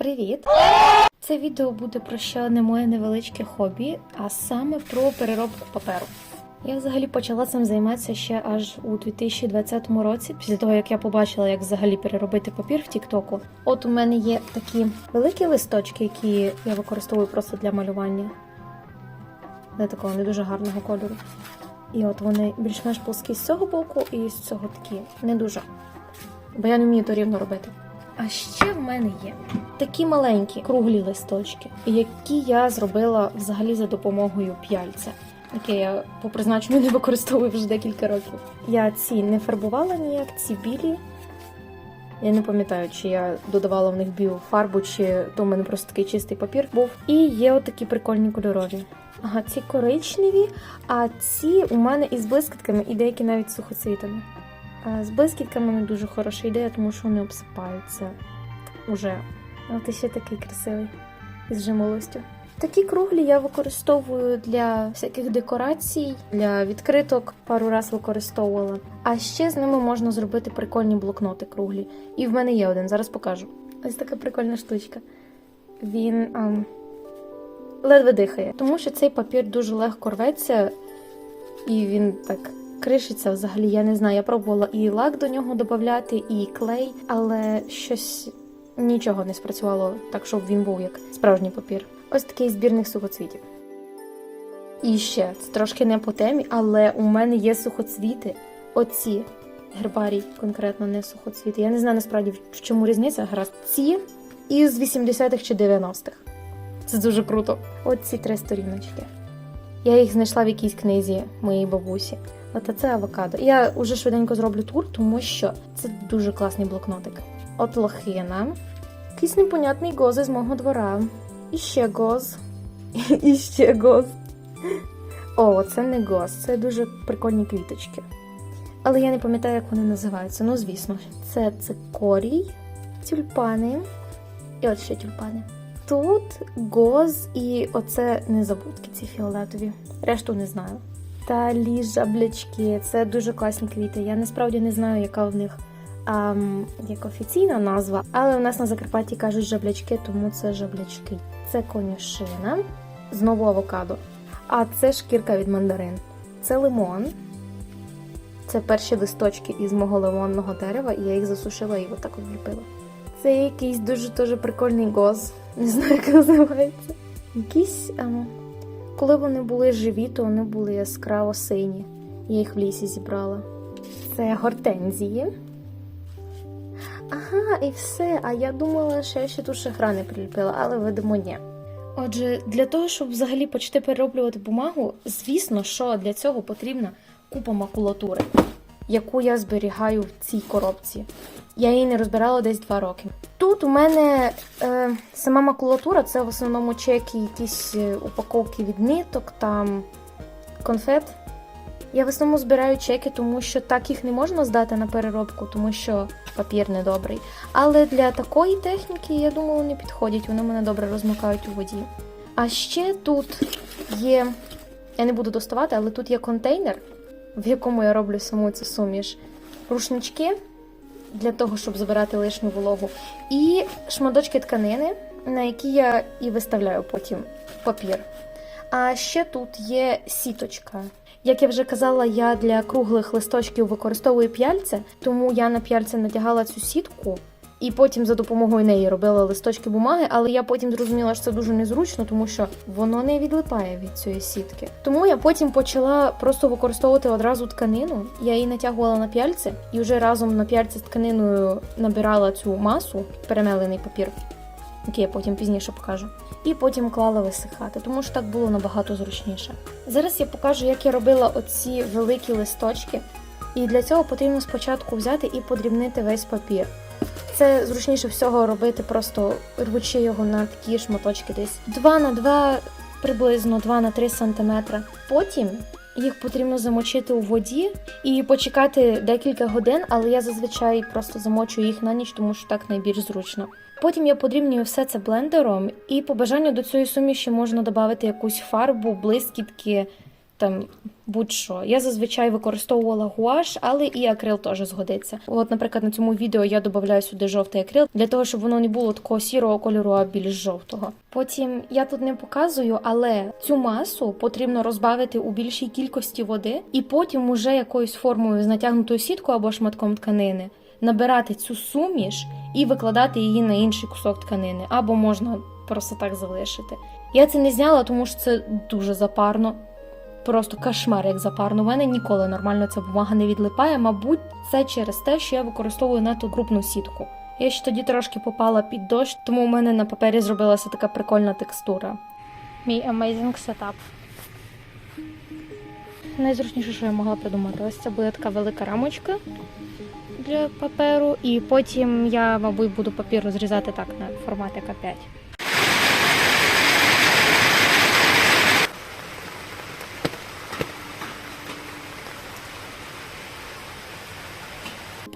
Привіт! Це відео буде про ще одне моє невеличке хобі, а саме про переробку паперу. Я взагалі почала цим займатися ще аж у 2020 році, після того як я побачила, як взагалі переробити папір в Тіктоку. От у мене є такі великі листочки, які я використовую просто для малювання. Для такого не дуже гарного кольору. І от вони більш-менш плоскі з цього боку, і з цього такі не дуже. Бо я не вмію то рівно робити. А ще в мене є такі маленькі круглі листочки, які я зробила взагалі за допомогою п'яльця, яке я по призначенню не використовую вже декілька років. Я ці не фарбувала ніяк, ці білі. Я не пам'ятаю, чи я додавала в них біофарбу, чи то в мене просто такий чистий папір був. І є отакі прикольні кольорові. Ага, ці коричневі, а ці у мене із блискітками і деякі навіть сухоцвітами. А З блискітками не дуже хороша ідея, тому що вони обсипаються уже. А ти ще такий красивий із жимолостю. Такі круглі я використовую для всяких декорацій, для відкриток пару раз використовувала. А ще з ними можна зробити прикольні блокноти круглі. І в мене є один, зараз покажу. Ось така прикольна штучка. Він ам, ледве дихає, тому що цей папір дуже легко рветься, і він так кришиться взагалі. Я не знаю. Я пробувала і лак до нього додати, і клей, але щось нічого не спрацювало так, щоб він був як справжній папір. Ось такий збірник сухоцвітів. І ще це трошки не по темі, але у мене є сухоцвіти. Оці гербарій, конкретно не сухоцвіти. Я не знаю насправді в чому різниця. Гаразд, ці із 80-х чи 90-х. Це дуже круто. Оці три сторіночки. Я їх знайшла в якійсь книзі моєї бабусі. От це авокадо. Я вже швиденько зроблю тур, тому що це дуже класний блокнотик. От лохина. Якийсь непонятний гоз із мого двора. І ще гоз. І ще гоз. О, це не гоз, це дуже прикольні квіточки. Але я не пам'ятаю, як вони називаються. Ну, звісно, це цикорій, тюльпани. І от ще тюльпани. Тут гоз і оце незабудки, ці фіолетові. Решту не знаю. Талі жаблячки. Це дуже класні квіти. Я насправді не знаю, яка в них ам, як офіційна назва, але у нас на Закарпатті кажуть жаблячки, тому це жаблячки. Це конюшина, знову авокадо. А це шкірка від мандарин. Це лимон. Це перші листочки із мого лимонного дерева, і я їх засушила і отак от вліпила. Це якийсь дуже дуже прикольний гоз. Не знаю, як називається. Якісь, ем, коли вони були живі, то вони були яскраво сині. Я їх в лісі зібрала. Це гортензії. Ага, і все. А я думала, що я ще тут шахра не приліпила, але видимо, ні. Отже, для того, щоб взагалі почати перероблювати бумагу, звісно, що для цього потрібна купа макулатури, яку я зберігаю в цій коробці. Я її не розбирала десь два роки. Тут у мене е, сама макулатура це в основному чеки, якісь е, упаковки від ниток, там конфет. Я в основному збираю чеки, тому що так їх не можна здати на переробку, тому що папір недобрий. Але для такої техніки, я думаю, вони підходять, вони мене добре розмикають у воді. А ще тут є, я не буду доставати, але тут є контейнер, в якому я роблю саму цю суміш. Рушнички для того, щоб забирати лишню вологу, і шматочки тканини, на які я і виставляю потім папір. А ще тут є сіточка. Як я вже казала, я для круглих листочків використовую п'яльце, тому я на п'яльце натягала цю сітку і потім за допомогою неї робила листочки бумаги, але я потім зрозуміла, що це дуже незручно, тому що воно не відлипає від цієї сітки. Тому я потім почала просто використовувати одразу тканину. Я її натягувала на п'яльце і вже разом на п'яльці з тканиною набирала цю масу, перемелений папір, який я потім пізніше покажу. І потім клала висихати, тому що так було набагато зручніше. Зараз я покажу, як я робила оці великі листочки. І для цього потрібно спочатку взяти і подрібнити весь папір. Це зручніше всього робити, просто рвучи його на такі шматочки десь 2 на 2, приблизно 2 на 3 см. Потім їх потрібно замочити у воді і почекати декілька годин, але я зазвичай просто замочую їх на ніч, тому що так найбільш зручно. Потім я подрібнюю все це блендером, і по бажанню до цієї суміші можна додати якусь фарбу, блискітки, там будь-що. Я зазвичай використовувала гуаш, але і акрил теж згодиться. От, наприклад, на цьому відео я додаю сюди жовтий акрил для того, щоб воно не було такого сірого кольору, а більш жовтого. Потім я тут не показую, але цю масу потрібно розбавити у більшій кількості води, і потім уже якоюсь формою з натягнутою сіткою або шматком тканини набирати цю суміш і викладати її на інший кусок тканини, або можна просто так залишити. Я це не зняла, тому що це дуже запарно. Просто кошмар, як запарно. У мене ніколи нормально ця бумага не відлипає. Мабуть, це через те, що я використовую надто крупну сітку. Я ще тоді трошки попала під дощ, тому у мене на папері зробилася така прикольна текстура. Мій amazing setup. Найзручніше, що я могла придумати, ось це буде така велика рамочка для паперу, і потім я, мабуть, буду папір розрізати так на форматі А5.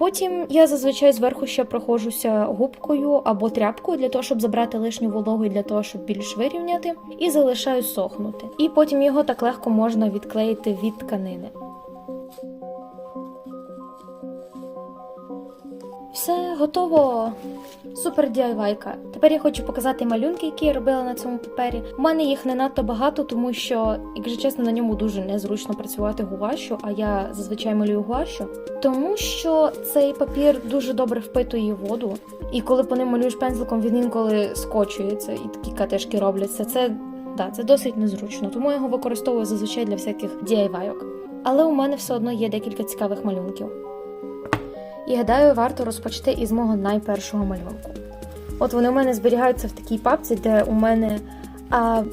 Потім я зазвичай зверху ще проходжуся губкою або тряпкою для того, щоб забрати лишню вологу і для того, щоб більш вирівняти, і залишаю сохнути. І потім його так легко можна відклеїти від тканини. Все готово. Супер DIY-ка. Тепер я хочу показати малюнки, які я робила на цьому папері. У мене їх не надто багато, тому що, якщо чесно, на ньому дуже незручно працювати гуашю, а я зазвичай малюю гуашю. Тому що цей папір дуже добре впитує воду, і коли по ним малюєш пензликом, він інколи скочується і такі катешки робляться. Це да, це досить незручно, тому я його використовую зазвичай для всяких DIY-ок. Але у мене все одно є декілька цікавих малюнків. І гадаю, варто розпочати із мого найпершого малюнку. От вони у мене зберігаються в такій папці, де у мене а,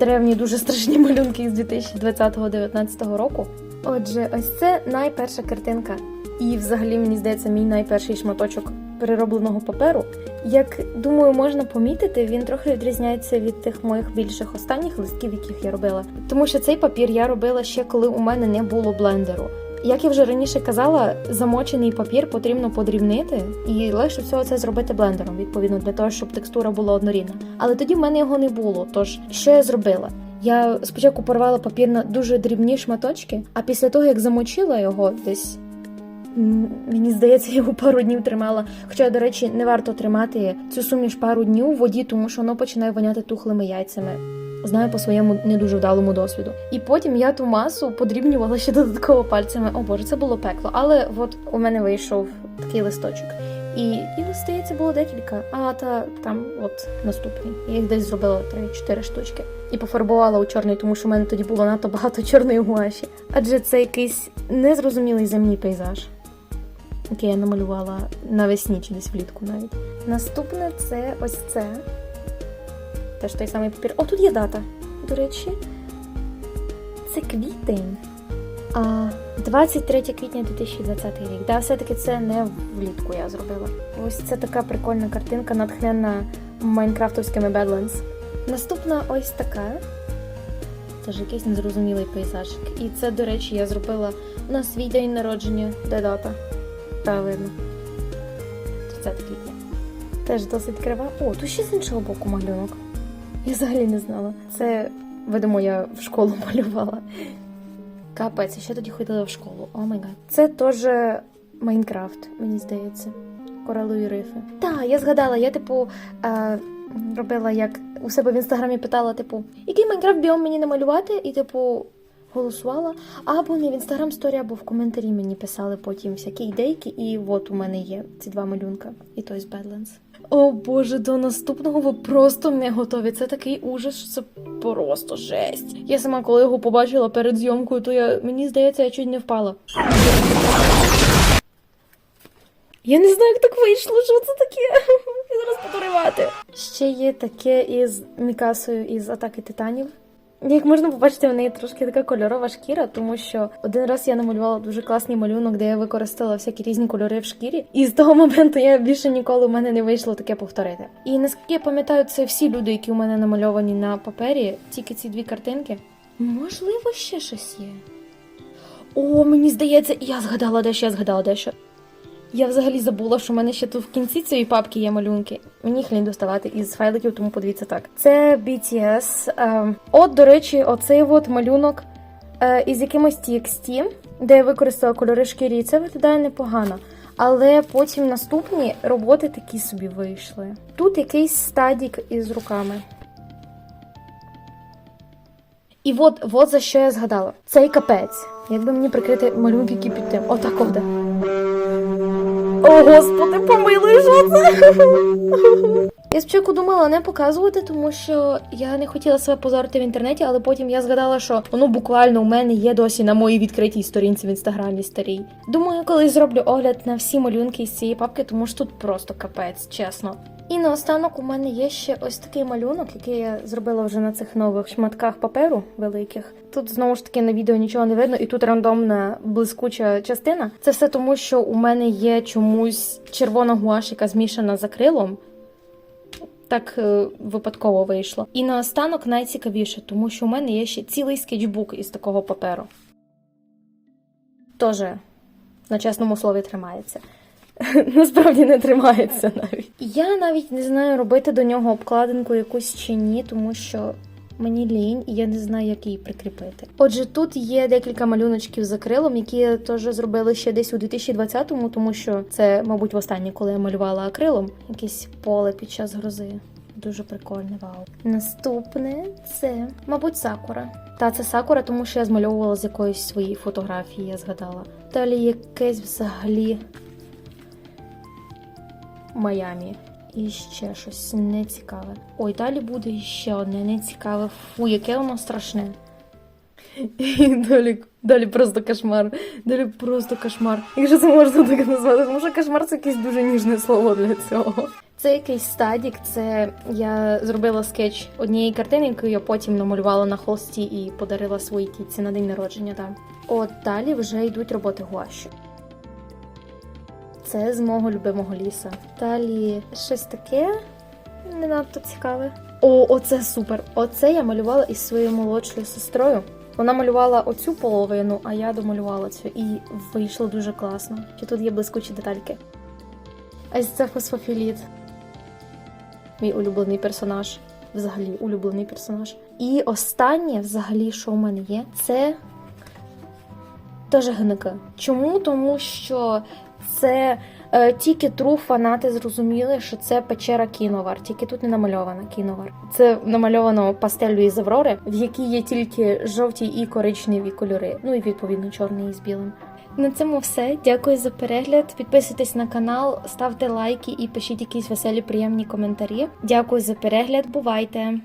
древні дуже страшні малюнки з 2020-2019 року. Отже, ось це найперша картинка. І взагалі, мені здається, мій найперший шматочок переробленого паперу. Як думаю, можна помітити, він трохи відрізняється від тих моїх більших останніх листків, яких я робила. Тому що цей папір я робила ще коли у мене не було блендеру. Як я вже раніше казала, замочений папір потрібно подрібнити, і легше всього це зробити блендером, відповідно, для того, щоб текстура була однорідна. Але тоді в мене його не було. Тож що я зробила? Я спочатку порвала папір на дуже дрібні шматочки, а після того, як замочила його десь. Мені здається, його пару днів тримала. Хоча, до речі, не варто тримати цю суміш пару днів у воді, тому що воно починає воняти тухлими яйцями. Знаю по своєму не дуже вдалому досвіду. І потім я ту масу подрібнювала ще додатково пальцями. О боже, це було пекло. Але от у мене вийшов такий листочок. І їх, здається, було декілька. А та там от наступний. Я їх десь зробила 3-4 штучки. І пофарбувала у чорний, тому що в мене тоді було надто багато чорної гуаші. Адже це якийсь незрозумілий земний пейзаж. Який я намалювала навесні чи десь влітку навіть. Наступне це ось це. Теж той самий папір. О, тут є дата. До речі, це квітень. А 23 квітня 2020 рік. Да, все-таки це не влітку я зробила. Ось це така прикольна картинка, натхнена майнкрафтовськими Badlands. Наступна ось така. Теж якийсь незрозумілий пейзажик. І це, до речі, я зробила на свій день народження. Де дата? Та видно. 30 квітня. Теж досить крива. О, тут ще з іншого боку малюнок. Я взагалі не знала. Це, видимо, я в школу малювала. Капець, ще тоді ходила в школу. О май гад. Це теж Майнкрафт, мені здається. Коралові рифи. Так, я згадала, я, типу, е, робила як у себе в інстаграмі питала, типу, який Майнкрафт біом мені намалювати, і, типу, голосувала. Або не в інстаграм сторі, або в коментарі мені писали потім всякі ідейки, і от у мене є ці два малюнка, і той з Badlands. О боже, до наступного ви просто не готові. Це такий ужас, що це просто жесть. Я сама, коли його побачила перед зйомкою, то я мені здається, я чуть не впала. Я не знаю, як так вийшло, що це таке. Я зараз буду. Ще є таке із Мікасою із атаки титанів. Як можна побачити, в неї трошки така кольорова шкіра, тому що один раз я намалювала дуже класний малюнок, де я використала всякі різні кольори в шкірі, і з того моменту я більше ніколи в мене не вийшло таке повторити. І наскільки я пам'ятаю, це всі люди, які у мене намальовані на папері, тільки ці дві картинки. Можливо, ще щось є. О, мені здається, я згадала дещо, я згадала дещо. Я взагалі забула, що в мене ще тут в кінці цієї папки є малюнки. Мені їх лінь доставати із файликів, тому подивіться так. Це BTS. Ем, от, до речі, оцей от малюнок е, із якимось TXT, де я використала кольори шкірі, це виглядає непогано. Але потім наступні роботи такі собі вийшли. Тут якийсь стадік із руками. І от, от за що я згадала. Цей капець. Якби мені прикрити малюнки, які під тим. Отак от. О, господи, помилуй, що це? Я спочатку думала не показувати, тому що я не хотіла себе позорити в інтернеті, але потім я згадала, що воно буквально у мене є досі на моїй відкритій сторінці в інстаграмі старій. Думаю, колись зроблю огляд на всі малюнки з цієї папки, тому що тут просто капець, чесно. І наостанок у мене є ще ось такий малюнок, який я зробила вже на цих нових шматках паперу великих. Тут знову ж таки на відео нічого не видно, і тут рандомна блискуча частина. Це все тому, що у мене є чомусь червона гуаш, яка змішана з акрилом. Так е, випадково вийшло. І наостанок найцікавіше, тому що у мене є ще цілий скетчбук із такого паперу. Тоже на чесному слові тримається. Насправді не тримається навіть. Я навіть не знаю, робити до нього обкладинку якусь чи ні, тому що мені лінь, і я не знаю, як її прикріпити. Отже, тут є декілька малюночків з акрилом, які я теж зробила ще десь у 2020-му, тому що це, мабуть, востаннє, коли я малювала акрилом. Якесь поле під час грози. Дуже прикольне, вау. Наступне це, мабуть, сакура. Та це сакура, тому що я змальовувала з якоїсь своєї фотографії, я згадала. Далі якесь взагалі Майамі. І ще щось нецікаве. Ой, далі буде ще одне нецікаве. Фу, яке воно страшне. І далі, далі просто кошмар. Далі просто кошмар. Якщо це можна так назвати, тому що кошмар це якесь дуже ніжне слово для цього. Це якийсь стадік, це я зробила скетч однієї картини, яку я потім намалювала на холсті і подарила своїй тітці на день народження там. От далі вже йдуть роботи гуаші. Це з мого любимого ліса. Далі щось таке не надто цікаве. О, оце супер! Оце я малювала із своєю молодшою сестрою. Вона малювала оцю половину, а я домалювала цю, і вийшло дуже класно. Чи тут є блискучі детальки? Ось це фосфофіліт. Мій улюблений персонаж. Взагалі, улюблений персонаж. І останнє, взагалі, що у мене є, це теж гники. Чому? Тому що це е, тільки тру фанати зрозуміли, що це печера кіновар, тільки тут не намальована кіновар. Це намальовано пастелью із Аврори, в якій є тільки жовті і коричневі кольори. Ну і відповідно чорний із білим. На цьому все. Дякую за перегляд. Підписуйтесь на канал, ставте лайки і пишіть якісь веселі приємні коментарі. Дякую за перегляд. Бувайте!